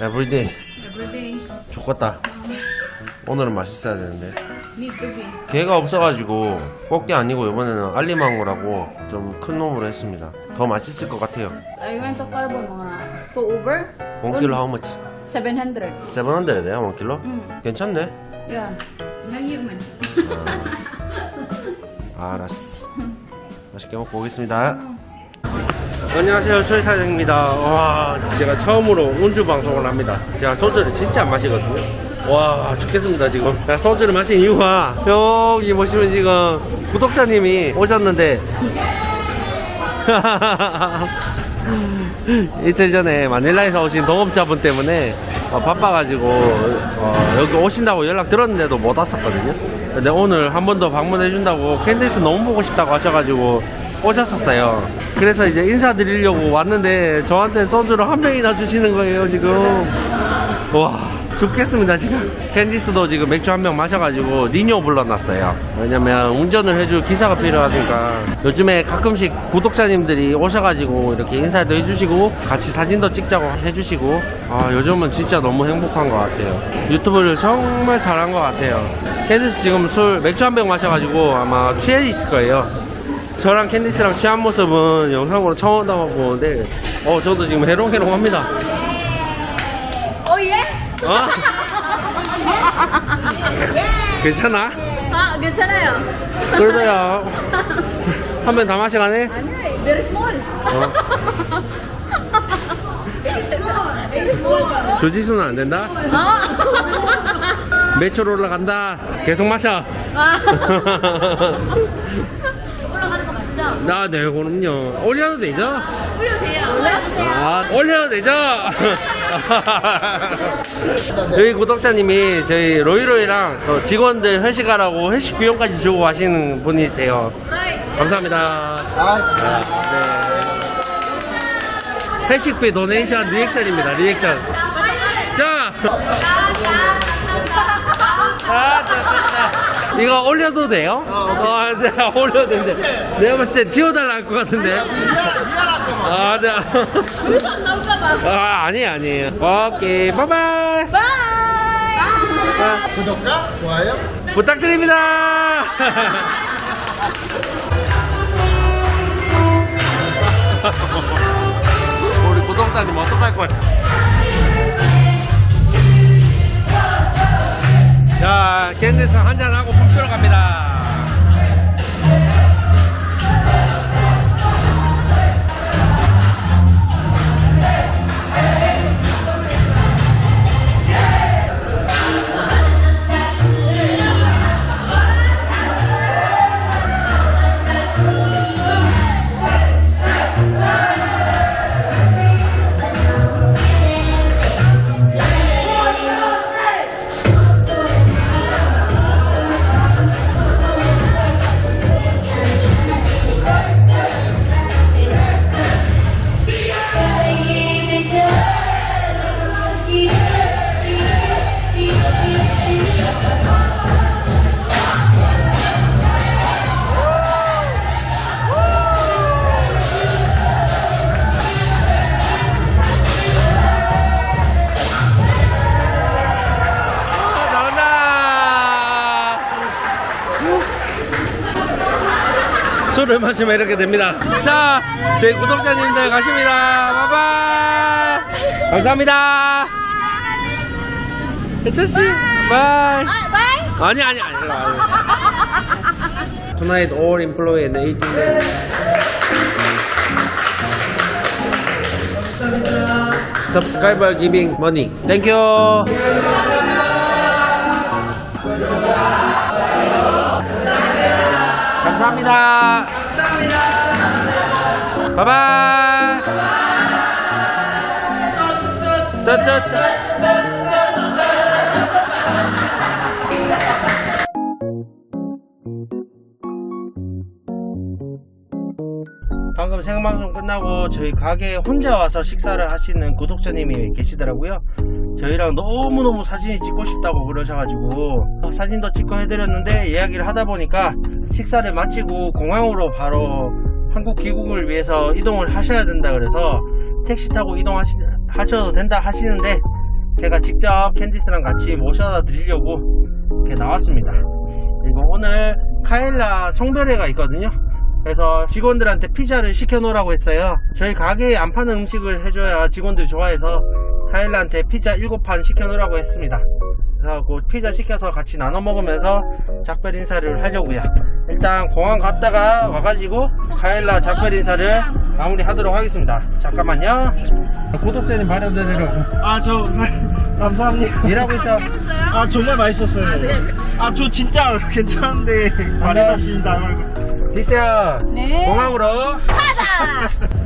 에브리데이 Everyday. 좋겠다 오늘은 맛있어야 되는데. 개가 없어가지고 꽃게 아니고 이번에는 알리망고라고 좀 큰 놈으로 했습니다 더 맛있을 것 같아요 I went to Carbo mga 2 over. 1kg how much? 700. 700에요 1kg? Mm. 괜찮네 Yeah. Nangir man. 아, 알았어 맛있게 먹고 오겠습니다 안녕하세요. 초이 사장입니다. 와 제가 처음으로 운주 방송을 합니다. 제가 소주를 진짜 안 마시거든요. 와 죽겠습니다 지금. 제가 소주를 마신 이유가 여기 보시면 지금 구독자님이 오셨는데. 이틀 전에 마닐라에서 오신 동업자분 때문에 어, 바빠가지고 어, 여기 오신다고 연락 들었는데도 못 왔었거든요. 근데 오늘 한 번 더 방문해준다고 캔디스 너무 보고 싶다고 하셔가지고 오셨었어요. 그래서 이제 인사드리려고 왔는데 저한테 소주를 한 병이나 주시는 거예요 지금. 와 죽겠습니다 지금. 캔디스도 지금 맥주 한 병 마셔가지고 니뇨 불러놨어요. 왜냐면 운전을 해줄 기사가 필요하니까 요즘에 가끔씩 구독자님들이 오셔가지고 이렇게 인사도 해주시고 같이 사진도 찍자고 해주시고 아 요즘은 진짜 너무 행복한 것 같아요. 유튜브를 정말 잘한 것 같아요. 캔디스 지금 술 맥주 한 병 마셔가지고 아마 취해 있을 거예요. 저랑 캔디스랑 취한 모습은 영상으로 처음 담아보는데 어 저도 지금 해롱해롱합니다. Oh yeah? 어? 괜찮아? Ah, 괜찮아요. 그래도야 한병다 마셔가네? 아니야, very small. 어. very small. 조지수는 안 된다? 아. 매출 올라간다 계속 마셔 아. 나, 네, 그럼요. 올려도 되죠? 올려주세요. 아, 올려도 되죠? 저희 구독자님이 저희 로이로이랑 또 직원들 회식하라고 회식 비용까지 주고 하시는 분이세요. 감사합니다. 네. 회식비 도네이션 리액션입니다. 리액션. 자. 아, 됐다. 이거 올려도 돼요? 아, 네, 올려도 되는데. 내가 봤을 때 지워달라 할 것 같은데. 아, 네. 여기서 안 나올까봐. 아, 아니에요, 아니에요. 오케이, 바이바이. Bye. 아, 구독과 좋아요 부탁드립니다. 우리 구독자님 어떡할 거야? 자, 캔디스 한잔하고 푹 들어갑니다. 술을 마시면 이렇게 됩니다. 자, 제 구독자님들 가십니다. 바이바이. 감사합니다. 해찬씨, 바이. Ah. 아니, 아니, 아니. Tonight, all employee and 18 subscriber giving money. Thank you. 감사합니다. 바이바이. 뜨뜨뜨. 방금 생방송 끝나고 저희 가게에 혼자 와서 식사를 하시는 구독자님이 계시더라고요. 저희랑 너무너무 사진이 찍고 싶다고 그러셔가지고 어, 사진도 찍고 해드렸는데 이야기를 하다 보니까 식사를 마치고 공항으로 바로 한국 귀국을 위해서 이동을 하셔야 된다 그래서 택시 타고 이동하셔도 된다 하시는데 제가 직접 캔디스랑 같이 모셔다 드리려고 이렇게 나왔습니다. 그리고 오늘 카일라 송별회가 있거든요. 그래서 직원들한테 피자를 시켜 놓으라고 했어요. 저희 가게에 안 파는 음식을 해줘야 직원들이 좋아해서 카일라한테 피자 7판 시켜놓으라고 했습니다. 그래서 그 피자 시켜서 같이 나눠 먹으면서 작별 인사를 하려고요. 일단 공항 갔다가 와가지고 카일라 작별 인사를 마무리하도록 하겠습니다. 잠깐만요. 구독자님 받아드리려고 아, 저, 사- 감사합니다. 일하고 있어. 아, 정말 맛있었어요. 아, 저 진짜 괜찮은데, 없이 나갈 디스야 네. 공항으로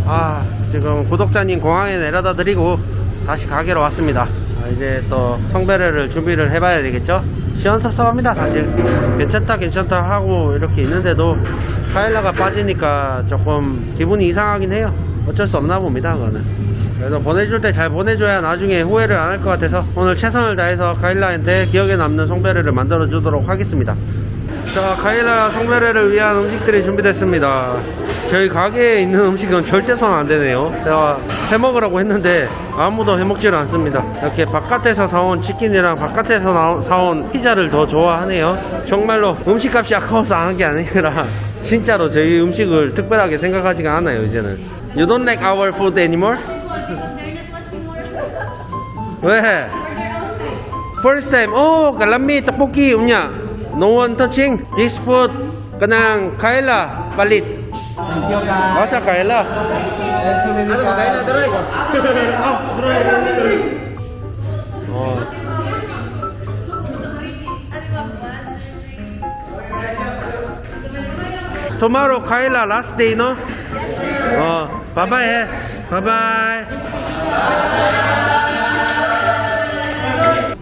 아 지금 구독자님 공항에 내려다 드리고 다시 가게로 왔습니다. 아, 이제 또 성배례를 준비를 해봐야 되겠죠? 시원섭섭합니다 사실. 괜찮다 괜찮다 하고 이렇게 있는데도 카일라가 빠지니까 조금 기분이 이상하긴 해요. 어쩔 수 없나 봅니다 그거는. 그래도 보내줄 때 잘 보내줘야 나중에 후회를 안 할 것 같아서 오늘 최선을 다해서 카일라한테 기억에 남는 성배례를 만들어 주도록 하겠습니다 자, 카일라 성별회를 위한 음식들이 준비됐습니다. 저희 가게에 있는 음식은 절대 손안 되네요. 제가 해 먹으라고 했는데 아무도 해 먹지를 않습니다. 이렇게 바깥에서 사온 치킨이랑 바깥에서 사온 피자를 더 좋아하네요. 정말로 음식값이 아까워서 안 한 게 아니라 진짜로 저희 음식을 특별하게 생각하지가 않아요, 이제는. You don't like our food anymore? 왜? First time, oh, kalami, tteokbokki, umnya. No one touching. This food, kanang kaila, palit. Asa kaila? Ano ba kaila, daray? Oh. Tomorrow, Kaila, last day, no? Oh, bye-bye, eh. Bye-bye.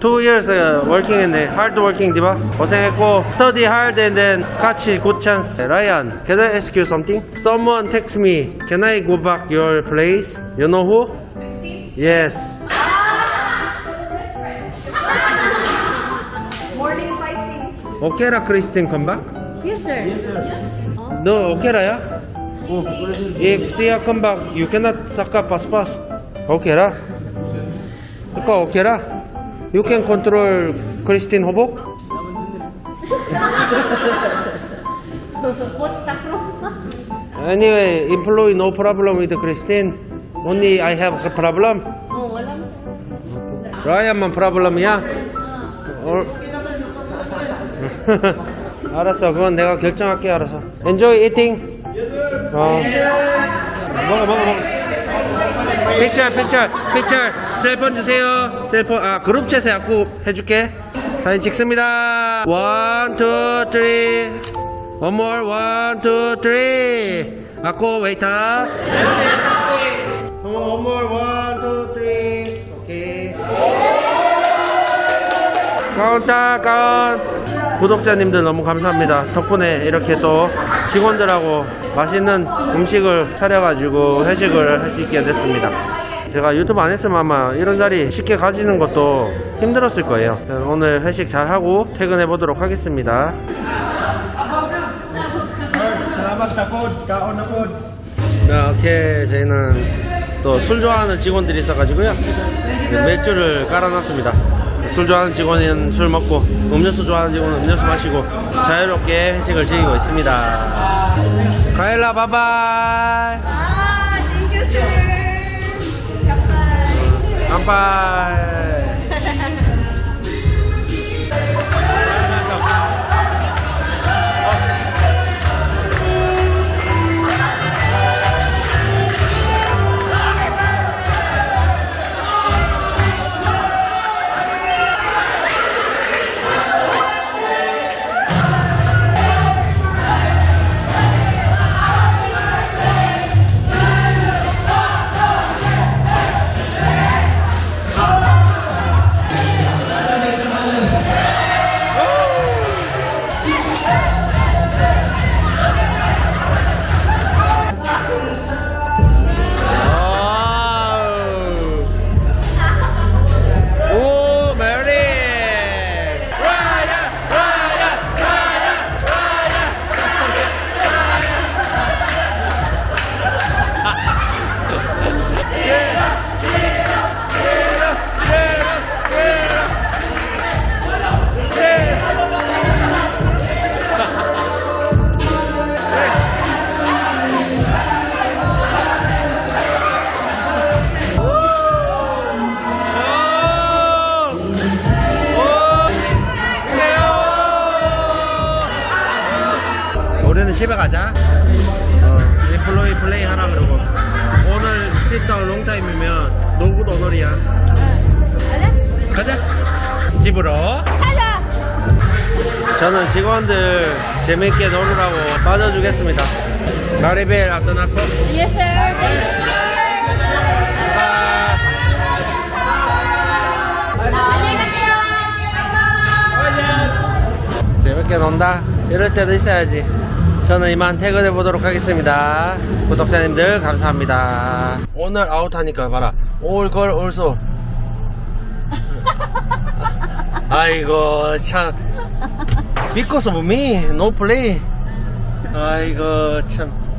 Two years uh, working in the hard working, di ba? 고생했고 study hard and then 같이 good chance. Ryan, can I ask you something? Someone text me. Can I go back your place? You know who? Yes. Morning fighting. 오케라 크리스틴 come back? Yes, sir. Yes, sir. 너 오케라야? If Sia come back, you cannot saka paspas. 오케라? 그거 오케라? You can control 크리스틴 호복? What's the problem? Anyway, employee no problem with Christine. Only I have a problem. Oh, mo, sir. Ryan만 problem이야? 어... 알았어, 그건 내가 결정할게, 알았어. Enjoy eating. 어. 먹어, 먹어, 먹어. 픽처, 픽처, 픽처. 셀폰 주세요. 셀폰, 아, 그룹챗에 갖고 해줄게. 사진 찍습니다. 원, 투, 쓰리. One more. 아코, 웨이터. One more. 카운터, 카운. 구독자님들 너무 감사합니다. 덕분에 이렇게 또 직원들하고 맛있는 음식을 차려가지고 회식을 할 수 있게 됐습니다. 제가 유튜브 안 했으면 아마 이런 자리 쉽게 가지는 것도 힘들었을 거예요. 오늘 회식 잘 하고 퇴근해 보도록 하겠습니다. 이렇게 저희는 또 술 좋아하는 직원들이 있어가지고요. 맥주를 깔아놨습니다. 술 좋아하는 직원은 술 먹고 음료수 좋아하는 직원은 음료수 마시고 자유롭게 회식을 즐기고 있습니다. 가일라 바바이. Thank you, sir. Kapal. 플로이 플레이 하라 그러고. 오늘 sit 롱타임이면 노굿 오늘이야. 가자. 집으로. 가자. 저는 직원들 재밌게 놀으라고 빠져주겠습니다. 마리벨 아떠나코. Yes, sir. 재밌게 논다. 이럴 때도 있어야지 저는 이만 퇴근해 보도록 하겠습니다. 구독자님들 감사합니다. 오늘 아웃하니까 봐라. 올걸 올소. 아이고 참. of me no play 아이고 참